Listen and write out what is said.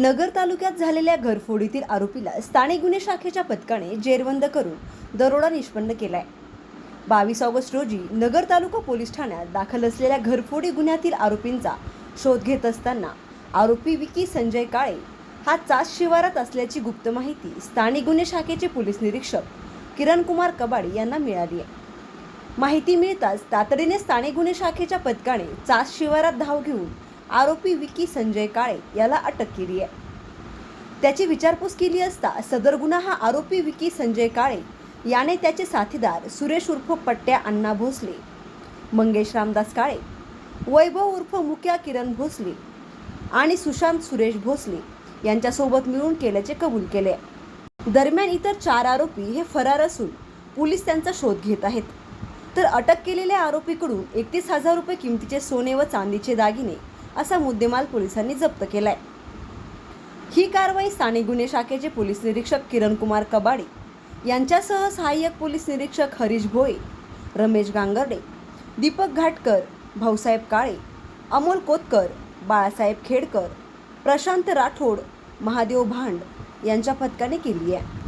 नगर तालुक्यात झालेल्या घरफोडीतील आरोपीला स्थानिक गुन्हे शाखेच्या पथकाने जेरबंद करून दरोडा निष्पन्न केलाय. बावीस ऑगस्ट रोजी नगर तालुका पोलीस ठाण्यात दाखल असलेल्या घरफोडी गुन्ह्यातील आरोपींचा शोध घेत असताना आरोपी विकी संजय काळे हा चास शिवारात असल्याची गुप्त माहिती स्थानिक गुन्हे शाखेचे पोलीस निरीक्षक किरण कुमार कबाडी यांना मिळाली आहे. माहिती मिळताच तातडीने स्थानिक गुन्हे शाखेच्या पथकाने चास शिवारात धाव घेऊन आरोपी विकी संजय काळे याला अटक केली आहे. त्याची विचारपूस केली असता सदर गुन्हा हा आरोपी विकी संजय काळे याने त्याचे साथीदार सुरेश उर्फ पट्ट्या अण्णा भोसले मंगेश रामदास काळे वैभव उर्फ मुक्या किरण भोसले आणि सुशांत सुरेश भोसले यांच्यासोबत मिळून केल्याचे कबूल केले दरम्यान इतर चार आरोपी हे फरार असून पोलीस त्यांचा शोध घेत आहेत. तर अटक केलेल्या आरोपीकडून एकतीस हजार रुपये किमतीचे सोने व चांदीचे दागिने असा मुद्देमाल पोलिसांनी जप्त केलाय. ही कारवाई स्थानिक गुन्हे शाखेचे पोलीस निरीक्षक किरण कुमार कबाडे यांच्यासह सहाय्यक पोलीस निरीक्षक हरीश भोये रमेश गांगर्डे दीपक घाटकर भाऊसाहेब काळे अमोल कोतकर बाळासाहेब खेडकर प्रशांत राठोड महादेव भांड यांच्या पथकाने केली आहे.